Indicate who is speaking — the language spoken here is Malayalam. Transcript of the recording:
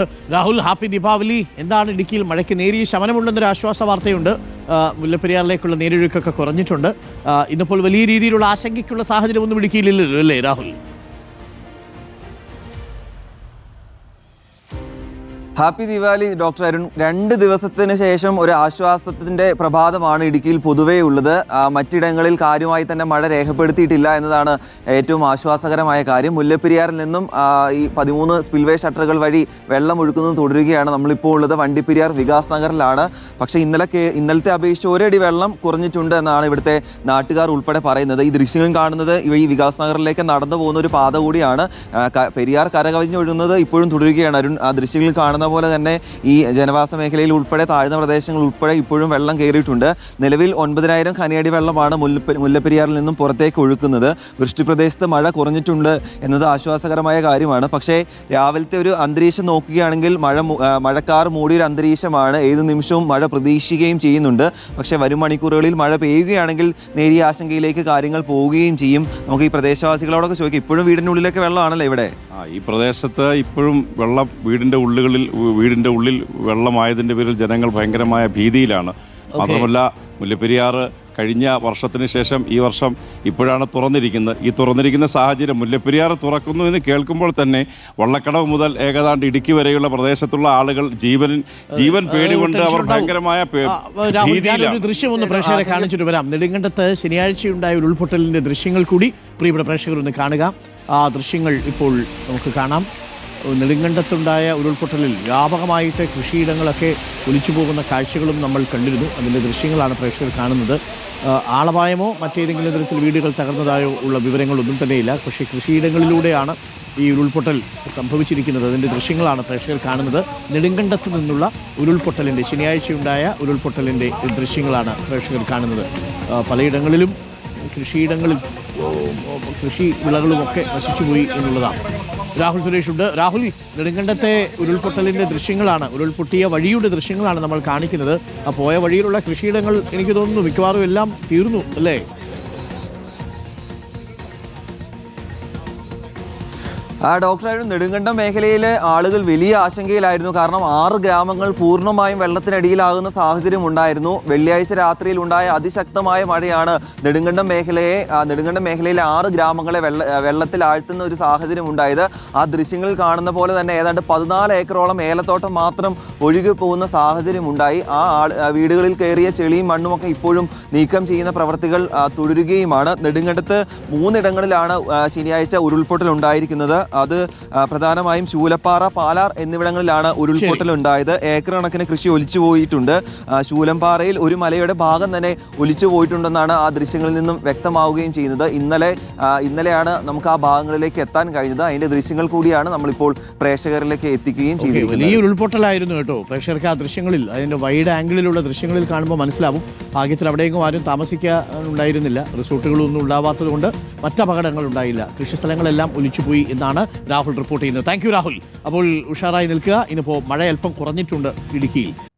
Speaker 1: രാഹുൽ ഹാപ്പി ദീപാവലി. എന്താണ് ഇടുക്കിയിൽ മഴയ്ക്ക് നേരിയ ശമനമുണ്ടെന്നൊരു ആശ്വാസ വാർത്തയുണ്ട്. മുല്ലപ്പെരിയാറിലേക്കുള്ള നേരൊഴുക്കൊക്കെ കുറഞ്ഞിട്ടുണ്ട്. ഇന്നിപ്പോൾ വലിയ രീതിയിലുള്ള ആശങ്കയ്ക്കുള്ള സാഹചര്യമൊന്നും ഇടുക്കിയിലില്ലല്ലോ അല്ലേ Rahul?
Speaker 2: Happy Diwali doctor Arun. രണ്ട് ദിവസത്തിന് ശേഷം ഒരു ആശ്വാസത്തിന്റെ പ്രഭാതമാണ് ഇടുക്കിയിൽ പൊതുവേ ഉള്ളത്. മറ്റിടങ്ങളിൽ കാര്യമായി തന്നെ മഴ രേഖപ്പെടുത്തിയിട്ടില്ല എന്നതാണ് ഏറ്റവും ആശ്വാസകരമായ കാര്യം. മുല്ലപ്പെരിയാറിൽ നിന്നും ഈ പതിമൂന്ന് സ്പിൽവേ ഷട്ടറുകൾ വഴി വെള്ളം ഒഴുക്കുന്നത് തുടരുകയാണ് നമ്മളിപ്പോൾ ഉള്ളത്. വണ്ടിപ്പെരിയാർ വികാസ് നഗറിലാണ്. പക്ഷേ ഇന്നലെ ഇന്നലത്തെ അപേക്ഷിച്ച് ഒരടി വെള്ളം കുറഞ്ഞിട്ടുണ്ട് എന്നാണ് ഇവിടുത്തെ നാട്ടുകാർ ഉൾപ്പെടെ പറയുന്നത്. ഈ ദൃശ്യങ്ങൾ കാണുന്നത് ഈ വികാസ് നഗറിലേക്ക് നടന്നു പോകുന്ന ഒരു പാത കൂടിയാണ്. പെരിയാർ കരകവിഞ്ഞൊഴുകുന്നത് ഇപ്പോഴും തുടരുകയാണ് അരുൺ. ആ ദൃശ്യങ്ങളിൽ കാണുന്ന പോലെ തന്നെ ഈ ജനവാസ മേഖലയിൽ ഉൾപ്പെടെ താഴ്ന്ന പ്രദേശങ്ങൾ ഉൾപ്പെടെ ഇപ്പോഴും വെള്ളം കയറിയിട്ടുണ്ട്. നിലവിൽ ഒൻപതിനായിരം ഖനിയടി വെള്ളമാണ് മുല്ലപ്പെ മുല്ലപ്പെരിയാറിൽ നിന്നും പുറത്തേക്ക് ഒഴുക്കുന്നത്. വൃഷ്ടിപ്രദേശത്ത് മഴ കുറഞ്ഞിട്ടുണ്ട് എന്നത് ആശ്വാസകരമായ കാര്യമാണ്. പക്ഷേ രാവിലത്തെ ഒരു അന്തരീക്ഷം നോക്കുകയാണെങ്കിൽ മഴ മഴക്കാർ മൂടിയൊരു അന്തരീക്ഷമാണ്. ഏത് നിമിഷവും മഴ പ്രതീക്ഷിക്കുകയും ചെയ്യുന്നുണ്ട്. പക്ഷേ വരും മണിക്കൂറുകളിൽ മഴ പെയ്യുകയാണെങ്കിൽ നേരിയ ആശങ്കയിലേക്ക് കാര്യങ്ങൾ പോവുകയും ചെയ്യും. നമുക്ക് ഈ പ്രദേശവാസികളോടൊക്കെ ചോദിക്കാം ഇപ്പോഴും വീടിനുള്ളിലൊക്കെ വെള്ളമാണല്ലോ ഇവിടെ?
Speaker 3: ഈ പ്രദേശത്ത് ഇപ്പോഴും വെള്ളം വീടിന്റെ ഉള്ളുകളിൽ വീടിന്റെ ഉള്ളിൽ വെള്ളമായതിന്റെ പേരിൽ ജനങ്ങൾ ഭയങ്കരമായ ഭീതിയിലാണ്. മാത്രമല്ല മുല്ലപ്പെരിയാറ് കഴിഞ്ഞ വർഷത്തിന് ശേഷം ഈ വർഷം ഇപ്പോഴാണ് തുറന്നിരിക്കുന്നത്. ഈ തുറന്നിരിക്കുന്ന സാഹചര്യം മുല്ലപ്പെരിയാർ തുറക്കുന്നു എന്ന് കേൾക്കുമ്പോൾ തന്നെ വള്ളക്കടവ് മുതൽ ഏകദാണ്ട് ഇടുക്കി വരെയുള്ള പ്രദേശത്തുള്ള ആളുകൾ ജീവൻ ജീവൻ പേടികൊണ്ട് അവർ ഭയങ്കരമായ
Speaker 1: ദൃശ്യം ഒന്ന് പ്രേക്ഷകരെ കാണിച്ചിട്ട് വരാം. നെടുങ്കണ്ടത്ത് ശനിയാഴ്ചയുണ്ടായ ഒരു ഉൾപൊട്ടലിന്റെ ദൃശ്യങ്ങൾ കൂടി പ്രിയപ്പെട്ട പ്രേക്ഷകർ ഒന്ന് കാണുക. ആ ദൃശ്യങ്ങൾ ഇപ്പോൾ നമുക്ക് കാണാം. നെടുങ്കണ്ടത്തുണ്ടായ ഉരുൾപൊട്ടലിൽ വ്യാപകമായിട്ട് കൃഷിയിടങ്ങളൊക്കെ ഒലിച്ചു പോകുന്ന കാഴ്ചകളും നമ്മൾ കണ്ടിരുന്നു. അതിന്റെ ദൃശ്യങ്ങളാണ് പ്രേക്ഷകർ കാണുന്നത്. ആളപായമോ മറ്റേതെങ്കിലും തരത്തിൽ വീടുകൾ തകർന്നതായോ ഉള്ള വിവരങ്ങളൊന്നും തന്നെയില്ല. പക്ഷേ കൃഷിയിടങ്ങളിലൂടെയാണ് ഈ ഉരുൾപൊട്ടൽ സംഭവിച്ചിരിക്കുന്നത്. അതിന്റെ ദൃശ്യങ്ങളാണ് പ്രേക്ഷകർ കാണുന്നത്. നെടുങ്കണ്ടത്ത് നിന്നുള്ള ഉരുൾപൊട്ടലിന്റെ ശനിയാഴ്ചയുണ്ടായ ഉരുൾപൊട്ടലിന്റെ ദൃശ്യങ്ങളാണ് പ്രേക്ഷകർ കാണുന്നത്. പലയിടങ്ങളിലും കൃഷിയിടങ്ങളിൽ കൃഷി വിളകളും കൃഷി വിളകളുമൊക്കെ നശിച്ചുപോയി എന്നുള്ളതാണ്. രാഹുൽ സുരേഷ് ഉണ്ട് രാഹുൽ നെടുങ്കണ്ടത്തെ ഉരുൾപൊട്ടലിന്റെ ദൃശ്യങ്ങളാണ് ഉരുൾപൊട്ടിയ വഴിയുടെ ദൃശ്യങ്ങളാണ് നമ്മൾ കാണിക്കുന്നത്. ആ പോയ വഴിയിലുള്ള കൃഷിയിടങ്ങൾ എനിക്ക് തോന്നുന്നു മിക്കവാറും എല്ലാം തീർന്നു അല്ലേ?
Speaker 2: ഡോക്ടർ നെടുങ്കണ്ടം മേഖലയിലെ ആളുകൾ വലിയ ആശങ്കയിലായിരുന്നു. കാരണം ആറ് ഗ്രാമങ്ങൾ പൂർണമായും വെള്ളത്തിനടിയിലാകുന്ന സാഹചര്യം ഉണ്ടായിരുന്നു. വെള്ളിയാഴ്ച രാത്രിയിൽ ഉണ്ടായ അതിശക്തമായ മഴയാണ് നെടുങ്കണ്ടം മേഖലയെ നെടുങ്കണ്ടം മേഖലയിലെ ആറ് ഗ്രാമങ്ങളെ വെള്ള വെള്ളത്തിൽ ആഴ്ത്തുന്ന ഒരു സാഹചര്യം ഉണ്ടായത്. ആ ദൃശ്യങ്ങളിൽ കാണുന്ന പോലെ തന്നെ ഏതാണ്ട് പതിനാല് ഏക്കറോളം ഏലത്തോട്ടം മാത്രം ഒഴുകി പോകുന്ന സാഹചര്യം ഉണ്ടായി. ആ വീടുകളിൽ കയറിയ ചെളിയും മണ്ണും ഒക്കെ ഇപ്പോഴും നീക്കം ചെയ്യുന്ന പ്രവൃത്തികൾ തുടരുകയുമാണ്. നെടുങ്കണ്ടത്ത് മൂന്നിടങ്ങളിലാണ് ശനിയാഴ്ച ഉരുൾപൊട്ടൽ ഉണ്ടായിരിക്കുന്നത് അത് പ്രധാനമായും ശൂലപ്പാറ പാലാർ എന്നിവിടങ്ങളിലാണ് ഉരുൾപൊട്ടൽ ഉണ്ടായത്. ഏക്കർ കണക്കിന് കൃഷി ഒലിച്ചു പോയിട്ടുണ്ട്. ശൂലംപാറയിൽ ഒരു മലയുടെ ഭാഗം തന്നെ ഒലിച്ചു പോയിട്ടുണ്ടെന്നാണ് ആ ദൃശ്യങ്ങളിൽ നിന്നും വ്യക്തമാവുകയും ചെയ്യുന്നത്. ഇന്നലെ ഇന്നലെയാണ് നമുക്ക് ആ ഭാഗങ്ങളിലേക്ക് എത്താൻ കഴിഞ്ഞത്. അതിന്റെ ദൃശ്യങ്ങൾ കൂടിയാണ് നമ്മളിപ്പോൾ പ്രേക്ഷകരിലേക്ക് എത്തിക്കുകയും ചെയ്തിരിക്കുന്നത്.
Speaker 1: വലിയ ഉരുൾപൊട്ടലായിരുന്നു കേട്ടോ. പ്രേക്ഷകർക്ക് ആ ദൃശ്യങ്ങളിൽ അതിന്റെ വൈഡ് ആംഗിളിലുള്ള ദൃശ്യങ്ങളിൽ കാണുമ്പോൾ മനസ്സിലാവും. ഭാഗ്യത്തിൽ അവിടെയെങ്കിലും ആരും താമസിക്കാൻ ഉണ്ടായിരുന്നില്ല. റിസോർട്ടുകളൊന്നും ഉണ്ടാവാത്തത് കൊണ്ട് മറ്റ് അപകടങ്ങൾ ഉണ്ടായില്ല. കൃഷിസ്ഥലങ്ങളെല്ലാം ഒലിച്ചുപോയി എന്നാണ് രാഹുൽ റിപ്പോർട്ട് ചെയ്യുന്നത്. താങ്ക് രാഹുൽ. അപ്പോൾ ഉഷാറായി നിൽക്കുക. ഇനിയിപ്പോൾ മഴ അല്പം കുറഞ്ഞിട്ടുണ്ട് ഇടുക്കിയിൽ.